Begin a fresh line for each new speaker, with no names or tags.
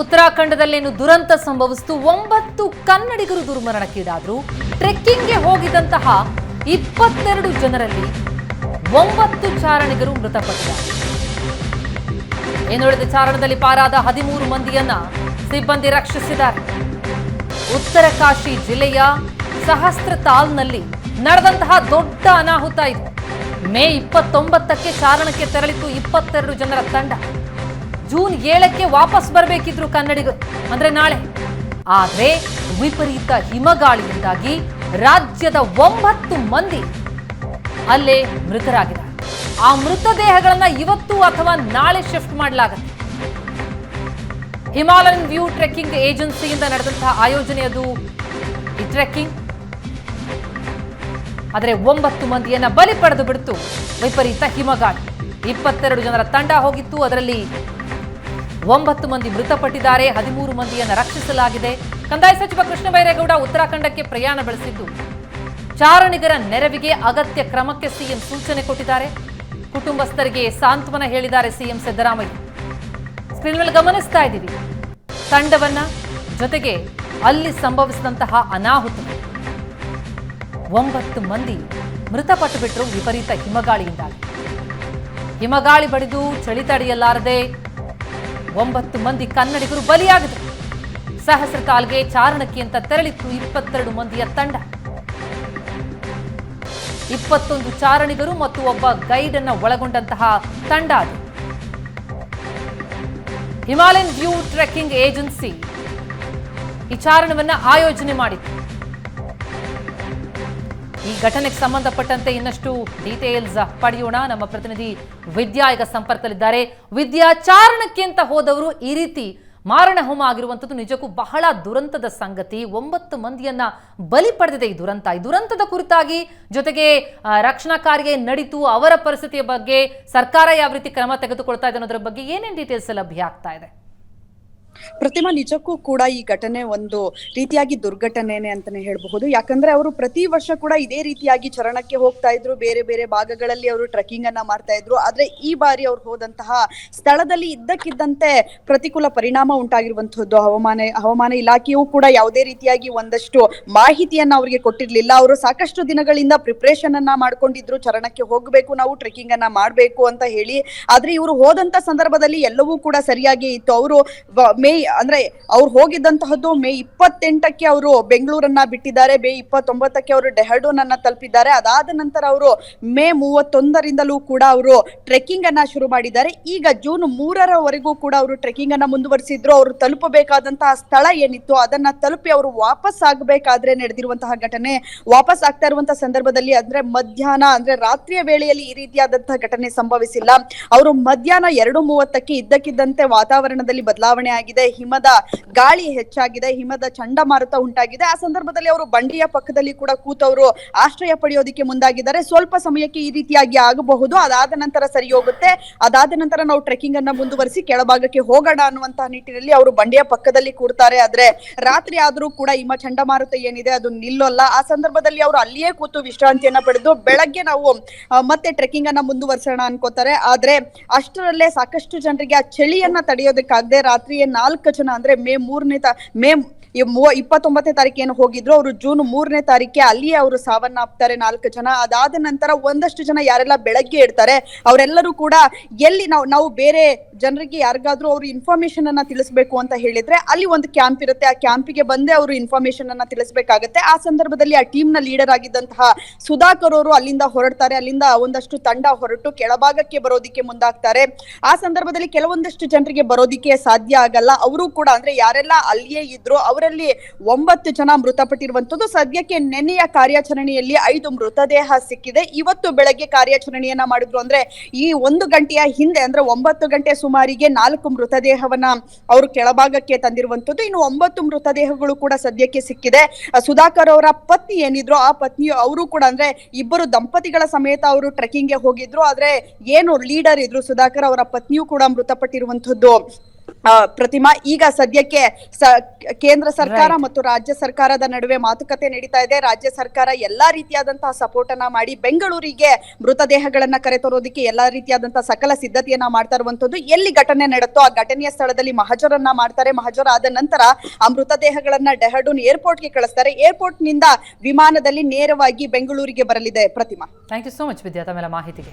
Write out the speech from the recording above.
ಉತ್ತರಾಖಂಡದಲ್ಲೇನು ದುರಂತ ಸಂಭವಿಸಿತು? ಒಂಬತ್ತು ಕನ್ನಡಿಗರು ದುರ್ಮರಣಕ್ಕೀಡಾದ್ರು. ಟ್ರೆಕ್ಕಿಂಗ್ಗೆ ಹೋಗಿದ್ದಂತಹ ಇಪ್ಪತ್ತೆರಡು ಜನರಲ್ಲಿ ಒಂಬತ್ತು ಚಾರಣಿಗರು ಮೃತಪಟ್ಟಿದ್ದಾರೆ. ಇನ್ನುಳಿದ ಚಾರಣದಲ್ಲಿ ಪಾರಾದ ಹದಿಮೂರು ಮಂದಿಯನ್ನ ಸಿಬ್ಬಂದಿ ರಕ್ಷಿಸಿದ್ದಾರೆ. ಉತ್ತರ ಕಾಶಿ ಜಿಲ್ಲೆಯ ಸಹಸ್ರ ತಾಲ್ನಲ್ಲಿ ನಡೆದಂತಹ ದೊಡ್ಡ ಅನಾಹುತ ಇದು. ಮೇ ಇಪ್ಪತ್ತೊಂಬತ್ತಕ್ಕೆ ಚಾರಣಕ್ಕೆ ತೆರಳಿತು ಇಪ್ಪತ್ತೆರಡು ಜನರ ತಂಡ. ಜೂನ್ ಏಳಕ್ಕೆ ವಾಪಸ್ ಬರಬೇಕಿದ್ರು ಕನ್ನಡಿಗ. ಅಂದ್ರೆ ನಾಳೆ. ಆದ್ರೆ ವಿಪರೀತ ಹಿಮಗಾಳಿಯಿಂದಾಗಿ ರಾಜ್ಯದ ಒಂಬತ್ತು ಮಂದಿ ಅಲ್ಲೇ ಮೃತರಾಗಿದ್ದಾರೆ. ಆ ಮೃತದೇಹಗಳನ್ನ ಇವತ್ತು ಅಥವಾ ನಾಳೆ ಶಿಫ್ಟ್ ಮಾಡಲಾಗುತ್ತೆ. ಹಿಮಾಲಯನ್ ವ್ಯೂ ಟ್ರೆಕ್ಕಿಂಗ್ ಏಜೆನ್ಸಿಯಿಂದ ನಡೆದಂತಹ ಆಯೋಜನೆ ಅದು ಈ ಟ್ರೆಕ್ಕಿಂಗ್. ಆದರೆ ಒಂಬತ್ತು ಮಂದಿಯನ್ನ ಬಲಿ ಪಡೆದು ಬಿಡ್ತು ವಿಪರೀತ ಹಿಮಗಾಳಿ. ಇಪ್ಪತ್ತೆರಡು ಜನರ ತಂಡ ಹೋಗಿತ್ತು. ಅದರಲ್ಲಿ ಒಂಬತ್ತು ಮಂದಿ ಮೃತಪಟ್ಟಿದ್ದಾರೆ, ಹದಿಮೂರು ಮಂದಿಯನ್ನು ರಕ್ಷಿಸಲಾಗಿದೆ. ಕಂದಾಯ ಸಚಿವ ಕೃಷ್ಣ ಬೈರೇಗೌಡ ಉತ್ತರಾಖಂಡಕ್ಕೆ ಪ್ರಯಾಣ ಬೆಳೆಸಿದ್ದು, ಚಾರಣಿಗರ ನೆರವಿಗೆ ಅಗತ್ಯ ಕ್ರಮಕ್ಕೆ ಸಿಎಂ ಸೂಚನೆ ಕೊಟ್ಟಿದ್ದಾರೆ. ಕುಟುಂಬಸ್ಥರಿಗೆ ಸಾಂತ್ವನ ಹೇಳಿದ್ದಾರೆ ಸಿಎಂ ಸಿದ್ದರಾಮಯ್ಯ. ಸ್ಕ್ರೀನ್ ಮೇಲೆ ಗಮನಿಸ್ತಾ ಇದ್ದೀವಿ. ತಂಡವನ್ನ ಜೊತೆಗೆ ಅಲ್ಲಿ ಸಂಭವಿಸಿದಂತಹ ಅನಾಹುತ. ಒಂಬತ್ತು ಮಂದಿ ಮೃತಪಟ್ಟು ಬಿಟ್ಟರು ವಿಪರೀತ ಹಿಮಗಾಳಿಯಿಂದಾಗಿ. ಹಿಮಗಾಳಿ ಬಡಿದು ಚಳಿ ತಡೆಯಲಾರದೆ ಒಂಬತ್ತು ಮಂದಿ ಕನ್ನಡಿಗರು ಬಲಿಯಾಗಿದ್ರು. ಸಹಸ್ರ ಕಾಲ್ಗೆ ಚಾರಣಕ್ಕೆ ಅಂತ ತೆರಳಿತ್ತು ಇಪ್ಪತ್ತೆರಡು ಮಂದಿಯ ತಂಡ. ಇಪ್ಪತ್ತೊಂದು ಚಾರಣಿಗರು ಮತ್ತು ಒಬ್ಬ ಗೈಡ್ ಅನ್ನ ಒಳಗೊಂಡಂತಹ ತಂಡ ಅದು. ಹಿಮಾಲಯನ್ ವ್ಯೂ ಟ್ರೆಕ್ಕಿಂಗ್ ಏಜೆನ್ಸಿ ಈ ಚಾರಣವನ್ನ ಆಯೋಜನೆ ಮಾಡಿತ್ತು. ಈ ಘಟನೆಗೆ ಸಂಬಂಧಪಟ್ಟಂತೆ ಇನ್ನಷ್ಟು ಡೀಟೇಲ್ಸ್ ಪಡೆಯೋಣ. ನಮ್ಮ ಪ್ರತಿನಿಧಿ ವಿದ್ಯಾ ಈಗ ಸಂಪರ್ಕದಲ್ಲಿದ್ದಾರೆ. ವಿದ್ಯಾಚಾರಣಕ್ಕೆ ಅಂತ ಹೋದವರು ಈ ರೀತಿ ಮಾರಣ ಹೋಮ ಆಗಿರುವಂಥದ್ದು ನಿಜಕ್ಕೂ ಬಹಳ ದುರಂತದ ಸಂಗತಿ. ಒಂಬತ್ತು ಮಂದಿಯನ್ನ ಬಲಿ ಪಡೆದಿದೆ ಈ ದುರಂತ. ಈ ದುರಂತದ ಕುರಿತಾಗಿ ಜೊತೆಗೆ ರಕ್ಷಣಾ ಕಾರ್ಯ ನಡೀತು. ಅವರ ಪರಿಸ್ಥಿತಿಯ ಬಗ್ಗೆ ಸರ್ಕಾರ ಯಾವ ರೀತಿ ಕ್ರಮ ತೆಗೆದುಕೊಳ್ತಾ ಇದೆ ಅನ್ನೋದ್ರ ಬಗ್ಗೆ ಏನೇನು ಡೀಟೇಲ್ಸ್ ಲಭ್ಯ ಆಗ್ತಾ ಇದೆ?
ಪ್ರತಿಮಾ ನಿಜಕ್ಕೂ ಕೂಡ ಈ ಘಟನೆ ಒಂದು ರೀತಿಯಾಗಿ ದುರ್ಘಟನೆನೆ ಅಂತಾನೆ ಹೇಳಬಹುದು. ಯಾಕಂದ್ರೆ ಅವರು ಪ್ರತಿ ವರ್ಷ ಕೂಡ ಇದೇ ರೀತಿಯಾಗಿ ಚರಣಕ್ಕೆ ಹೋಗ್ತಾ ಇದ್ರು, ಬೇರೆ ಬೇರೆ ಭಾಗಗಳಲ್ಲಿ ಅವರು ಟ್ರೆಕ್ಕಿಂಗ್ ಅನ್ನ ಮಾಡ್ತಾ ಇದ್ರು. ಆದ್ರೆ ಈ ಬಾರಿ ಅವ್ರು ಹೋದಂತಹ ಸ್ಥಳದಲ್ಲಿ ಇದ್ದಕ್ಕಿದ್ದಂತೆ ಪ್ರತಿಕೂಲ ಪರಿಣಾಮ ಉಂಟಾಗಿರುವಂತಹದ್ದು. ಹವಾಮಾನ ಹವಾಮಾನ ಇಲಾಖೆಯೂ ಕೂಡ ಯಾವುದೇ ರೀತಿಯಾಗಿ ಒಂದಷ್ಟು ಮಾಹಿತಿಯನ್ನ ಅವರಿಗೆ ಕೊಟ್ಟಿರ್ಲಿಲ್ಲ. ಅವರು ಸಾಕಷ್ಟು ದಿನಗಳಿಂದ ಪ್ರಿಪ್ರೇಷನ್ ಅನ್ನ ಮಾಡ್ಕೊಂಡಿದ್ರು. ಚರಣಕ್ಕೆ ಹೋಗಬೇಕು, ನಾವು ಟ್ರೆಕ್ಕಿಂಗ್ ಅನ್ನ ಮಾಡ್ಬೇಕು ಅಂತ ಹೇಳಿ. ಆದ್ರೆ ಇವರು ಹೋದಂತ ಸಂದರ್ಭದಲ್ಲಿ ಎಲ್ಲವೂ ಕೂಡ ಸರಿಯಾಗಿ ಇತ್ತು. ಅವರು ಮೇ, ಅಂದ್ರೆ ಅವ್ರು ಹೋಗಿದ್ದಂತಹದ್ದು ಮೇ ಇಪ್ಪತ್ತೆಂಟಕ್ಕೆ ಅವರು ಬೆಂಗಳೂರನ್ನ ಬಿಟ್ಟಿದ್ದಾರೆ, ಮೇ ಇಪ್ಪತ್ತೊಂಬತ್ತಕ್ಕೆ ಅವರು ಡೆಹರ್ಡೂನ್ ತಲುಪಿದ್ದಾರೆ. ಅದಾದ ನಂತರ ಅವರು ಮೇ ಮೂವತ್ತೊಂದರಿಂದಲೂ ಕೂಡ ಅವರು ಟ್ರೆಕ್ಕಿಂಗ್ ಅನ್ನ ಶುರು ಮಾಡಿದ್ದಾರೆ. ಈಗ ಜೂನ್ ಮೂರರವರೆಗೂ ಕೂಡ ಅವರು ಟ್ರೆಕ್ಕಿಂಗ್ ಅನ್ನ ಮುಂದುವರಿಸಿದ್ರು. ಅವರು ತಲುಪಬೇಕಾದಂತಹ ಸ್ಥಳ ಏನಿತ್ತು, ಅದನ್ನ ತಲುಪಿ ಅವರು ವಾಪಸ್ ಆಗಬೇಕಾದ್ರೆ ನಡೆದಿರುವಂತಹ ಘಟನೆ, ವಾಪಸ್ ಆಗ್ತಾ ಇರುವಂತಹ ಸಂದರ್ಭದಲ್ಲಿ ಅಂದ್ರೆ ಮಧ್ಯಾಹ್ನ, ಅಂದ್ರೆ ರಾತ್ರಿಯ ವೇಳೆಯಲ್ಲಿ ಈ ರೀತಿಯಾದಂತಹ ಘಟನೆ ಸಂಭವಿಸಿಲ್ಲ. ಅವರು ಮಧ್ಯಾಹ್ನ ಎರಡು ಮೂವತ್ತಕ್ಕೆ ಇದ್ದಕ್ಕಿದ್ದಂತೆ ವಾತಾವರಣದಲ್ಲಿ ಬದಲಾವಣೆ ಆಗಿದೆ. ಹಿಮದ ಗಾಳಿ ಹೆಚ್ಚಾಗಿದೆ, ಹಿಮದ ಚಂಡಮಾರುತ ಉಂಟಾಗಿದೆ. ಆ ಸಂದರ್ಭದಲ್ಲಿ ಅವರು ಬಂಡಿಯ ಪಕ್ಕದಲ್ಲಿ ಕೂಡ ಕೂತವರು ಆಶ್ರಯ ಪಡೆಯೋದಿಕ್ಕೆ ಮುಂದಾಗಿದ್ದಾರೆ. ಸ್ವಲ್ಪ ಸಮಯಕ್ಕೆ ಈ ರೀತಿಯಾಗಿ ಆಗಬಹುದು, ಅದಾದ ನಂತರ ಸರಿ ಹೋಗುತ್ತೆ. ಅದಾದ ನಂತರ ನಾವು ಟ್ರೆಕ್ಕಿಂಗ್ ಅನ್ನ ಮುಂದುವರಿಸಿ ಕೆಳಭಾಗಕ್ಕೆ ಹೋಗೋಣ ಅನ್ನುವಂತಹ ನಿಟ್ಟಿನಲ್ಲಿ ಅವರು ಬಂಡಿಯ ಪಕ್ಕದಲ್ಲಿ ಕೂರ್ತಾರೆ ಆದ್ರೆ ರಾತ್ರಿ ಆದ್ರೂ ಕೂಡ ಹಿಮ ಚಂಡಮಾರುತ ಏನಿದೆ ಅದು ನಿಲ್ಲೋಲ್ಲ. ಆ ಸಂದರ್ಭದಲ್ಲಿ ಅವರು ಅಲ್ಲಿಯೇ ಕೂತು ವಿಶ್ರಾಂತಿಯನ್ನ ಪಡೆದು ಬೆಳಗ್ಗೆ ನಾವು ಮತ್ತೆ ಟ್ರೆಕ್ಕಿಂಗ್ ಅನ್ನ ಮುಂದುವರಿಸೋಣ ಅನ್ಕೋತಾರೆ. ಆದ್ರೆ ಅಷ್ಟರಲ್ಲೇ ಸಾಕಷ್ಟು ಜನರಿಗೆ ಆ ಚಳಿಯನ್ನ ತಡೆಯೋದಕ್ಕಾಗದೆ ರಾತ್ರಿಯೇ ನಾಲ್ಕು ಜನ ಅಂದ್ರೆ ಮೇ ಮೂರನೇ ತಾ, ಮೇ ಇಪ್ಪತ್ತೊಂಬತ್ತನೇ ತಾರೀಕು ಏನು ಹೋಗಿದ್ರು, ಅವರು ಜೂನ್ ಮೂರನೇ ತಾರೀಕೆ ಅಲ್ಲಿಯೇ ಅವರು ಸಾವನ್ನಪ್ತಾರೆ ನಾಲ್ಕು ಜನ. ಅದಾದ ನಂತರ ಒಂದಷ್ಟು ಜನ ಯಾರೆಲ್ಲ ಬೆಳಗ್ಗೆ ಇಡ್ತಾರೆ ಅವರೆಲ್ಲರೂ ಕೂಡ ಎಲ್ಲಿ ನಾವು ನಾವು ಬೇರೆ ಜನರಿಗೆ ಯಾರಿಗಾದ್ರೂ ಅವರು ಇನ್ಫಾರ್ಮೇಶನ್ ಅನ್ನ ತಿಳಿಸ್ಬೇಕು ಅಂತ ಹೇಳಿದ್ರೆ ಅಲ್ಲಿ ಒಂದು ಕ್ಯಾಂಪ್ ಇರುತ್ತೆ. ಆ ಕ್ಯಾಂಪಿಗೆ ಬಂದೇ ಅವರು ಇನ್ಫಾರ್ಮೇಶನ್ ಅನ್ನ ತಿಳಿಸಬೇಕಾಗತ್ತೆ. ಆ ಸಂದರ್ಭದಲ್ಲಿ ಆ ಟೀಮ್ನ ಲೀಡರ್ ಆಗಿದ್ದಂತಹ ಸುಧಾಕರ್ ಅವರು ಅಲ್ಲಿಂದ ಹೊರಡ್ತಾರೆ. ಅಲ್ಲಿಂದ ಒಂದಷ್ಟು ತಂಡ ಹೊರಟು ಕೆಳಭಾಗಕ್ಕೆ ಬರೋದಿಕ್ಕೆ ಮುಂದಾಗ್ತಾರೆ. ಆ ಸಂದರ್ಭದಲ್ಲಿ ಕೆಲವೊಂದಷ್ಟು ಜನರಿಗೆ ಬರೋದಿಕ್ಕೆ ಸಾಧ್ಯ ಆಗಲ್ಲ. ಅವರು ಕೂಡ ಅಂದ್ರೆ ಯಾರೆಲ್ಲ ಅಲ್ಲಿಯೇ ಇದ್ರು ಅವರಲ್ಲಿ ಒಂಬತ್ತು ಜನ ಮೃತಪಟ್ಟಿರುವಂತದ್ದು ಸದ್ಯಕ್ಕೆ ನೆನೆಯ ಕಾರ್ಯಾಚರಣೆಯಲ್ಲಿ ಐದು ಮೃತದೇಹ ಸಿಕ್ಕಿದೆ. ಇವತ್ತು ಬೆಳಗ್ಗೆ ಕಾರ್ಯಾಚರಣೆಯನ್ನ ಮಾಡಿದ್ರು ಅಂದ್ರೆ ಈ ಒಂದು ಗಂಟೆಯ ಹಿಂದೆ ಅಂದ್ರೆ ಒಂಬತ್ತು ಗಂಟೆ ಸುಮಾರಿಗೆ ನಾಲ್ಕು ಮೃತದೇಹವನ್ನ ಅವರು ಕೆಳಭಾಗಕ್ಕೆ ತಂದಿರುವಂತದ್ದು ಇನ್ನು ಒಂಬತ್ತು ಮೃತದೇಹಗಳು ಕೂಡ ಸದ್ಯಕ್ಕೆ ಸಿಕ್ಕಿದೆ. ಸುಧಾಕರ್ ಅವರ ಪತ್ನಿ ಏನಿದ್ರು ಆ ಪತ್ನಿ ಅವರು ಕೂಡ ಅಂದ್ರೆ ಇಬ್ಬರು ದಂಪತಿಗಳ ಸಮೇತ ಅವರು ಟ್ರೆಕ್ಕಿಂಗ್ಗೆ ಹೋಗಿದ್ರು. ಆದ್ರೆ ಏನು ಲೀಡರ್ ಇದ್ರು ಸುಧಾಕರ್ ಅವರ ಪತ್ನಿಯೂ ಕೂಡ ಮೃತಪಟ್ಟಿರುವಂತದ್ದು ಪ್ರತಿಮಾ ಈಗ ಸದ್ಯಕ್ಕೆ ಕೇಂದ್ರ ಸರ್ಕಾರ ಮತ್ತು ರಾಜ್ಯ ಸರ್ಕಾರದ ನಡುವೆ ಮಾತುಕತೆ ನಡೀತಾ ಇದೆ. ರಾಜ್ಯ ಸರ್ಕಾರ ಎಲ್ಲಾ ರೀತಿಯಾದಂತಹ ಸಪೋರ್ಟ್ ಅನ್ನ ಮಾಡಿ ಬೆಂಗಳೂರಿಗೆ ಮೃತದೇಹಗಳನ್ನ ಕರೆತರೋದಕ್ಕೆ ಎಲ್ಲಾ ರೀತಿಯಾದಂತಹ ಸಕಲ ಸಿದ್ಧತೆಯನ್ನ ಮಾಡ್ತಾ ಇರುವಂತದ್ದು ಎಲ್ಲಿ ಘಟನೆ ನಡೆತೋ ಆ ಘಟನೆಯ ಸ್ಥಳದಲ್ಲಿ ಮಹಜರನ್ನ ಮಾಡ್ತಾರೆ. ಮಹಜರ ಆದ ನಂತರ ಆ ಮೃತದೇಹಗಳನ್ನ ಡೆಹಡೂನ್ ಏರ್ಪೋರ್ಟ್ಗೆ ಕಳಿಸ್ತಾರೆ. ಏರ್ಪೋರ್ಟ್ನಿಂದ ವಿಮಾನದಲ್ಲಿ ನೇರವಾಗಿ ಬೆಂಗಳೂರಿಗೆ ಬರಲಿದೆ ಪ್ರತಿಮಾ.
Thank you so much Vidya ತಮ್ಮೆಲ್ಲ ಮಾಹಿತಿಗೆ.